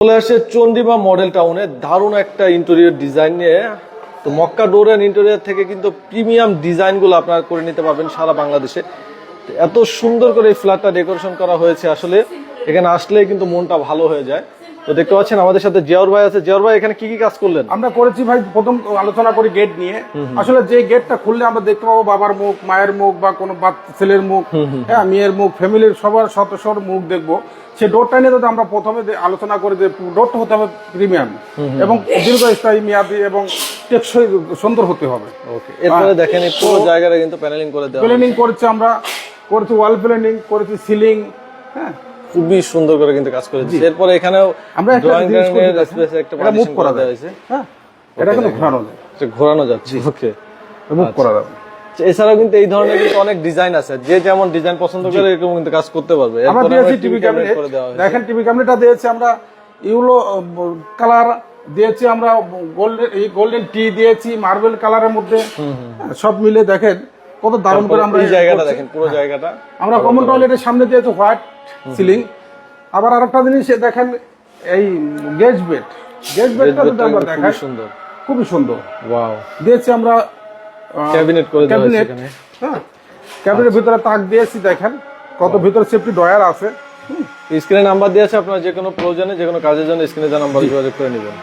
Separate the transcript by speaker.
Speaker 1: চলে আসছে চন্ডিমা মডেল টাউনে। দারুণ একটা ইন্টেরিয়র ডিজাইন নিয়ে। তো মক্কা ডোর ইন্টেরিয়ার ইন্টেরিয়র থেকে কিন্তু প্রিমিয়াম ডিজাইনগুলো আপনারা করে নিতে পারবেন সারা বাংলাদেশে। এত সুন্দর করে এই ফ্ল্যাটটা ডেকোরেশন করা হয়েছে আসলে। এখানে আসলে কিন্তু মনটা ভালো হয়ে যায়। তো দেখতে পাচ্ছেন আমাদের সাথে জিয়াউর ভাই আছে। জিয়াউর ভাই এখানে কি কি কাজ করলেন?
Speaker 2: আমরা করেছি ভাই প্রথম আলোচনা করি গেট নিয়ে। আসলে যে গেটটা খুললে আমরা দেখতে পাবো বাবার মুখ মায়ের মুখ বা কোনো ছেলের মুখ হ্যাঁ মেয়ের মুখ ফ্যামিলির সবার সদস্যর মুখ দেখব। সেই ডোরটা নিয়ে যদি আমরা প্রথমে আলোচনা করি যে ডোরটা হতে হবে প্রিমিয়াম এবং দীর্ঘস্থায়ী মেয়াদি এবং টেকসই সুন্দর হতে হবে।
Speaker 1: ওকে এরপরে দেখেন পুরো জায়গাটা কিন্তু প্যানেলিং করে দেওয়া
Speaker 2: প্ল্যানিং করেছি আমরা করেছি ওয়াল প্ল্যানিং করেছি সিলিং হ্যাঁ
Speaker 1: খুবই সুন্দর করে কিন্তু কাজ করেছে। এরপরে এখানেও
Speaker 2: আমরা একটা মুভ করা
Speaker 1: হয়েছে।
Speaker 2: হ্যাঁ? এটা কিন্তু ঘোরানো যায়।
Speaker 1: ঘোরানো যাচ্ছে ওকে
Speaker 2: মুভ করা যাবে।
Speaker 1: এছাড়াও কিন্তু এই ধরনের কিন্তু অনেক ডিজাইন আছে। যে যেমন ডিজাইন পছন্দ করে এরকম কিন্তু কাজ করতে পারবে।
Speaker 2: আমরা দিয়েছি টিভি ক্যাবিনেট
Speaker 1: করে দেওয়া হয়েছে।
Speaker 2: দেখেন টিভি ক্যাবিনেটটা দিয়েছি আমরা ইউলো কালার দিয়েছি আমরা গোল্ডেন এই গোল্ডেন টি দিয়েছি মার্বেল কালারের মধ্যে। হ্যাঁ, সব মিলে দেখেন কত দারুণ করে আমরা
Speaker 1: এই জায়গাটা দেখেন পুরো জায়গাটা।
Speaker 2: আমরা কমন টয়লেটের সামনে দিয়েছি হোয়াইট সিলিং আবার আরেকটা জিনিস দেখেন এই গেজ বেড গেজ বেডটা যদি আমরা দেখাই
Speaker 1: সুন্দর।
Speaker 2: খুবই সুন্দর।
Speaker 1: ওয়াও
Speaker 2: দিয়েছি আমরা
Speaker 1: ক্যাবিনেট করে
Speaker 2: ক্যাবিনেট
Speaker 1: এখানে।
Speaker 2: হ্যাঁ ক্যাবিনেটের ভিতরে তাক দিয়েছি দেখেন কত ভিতরে সেফটি ডয়ার আছে।
Speaker 1: স্ক্রিনে নাম্বার দিয়েছে আপনারা যে কোনো প্রয়োজনে যে কোনো কাজের জন্য স্ক্রিনে যা নাম্বার যোগাযোগ করে নেবেন।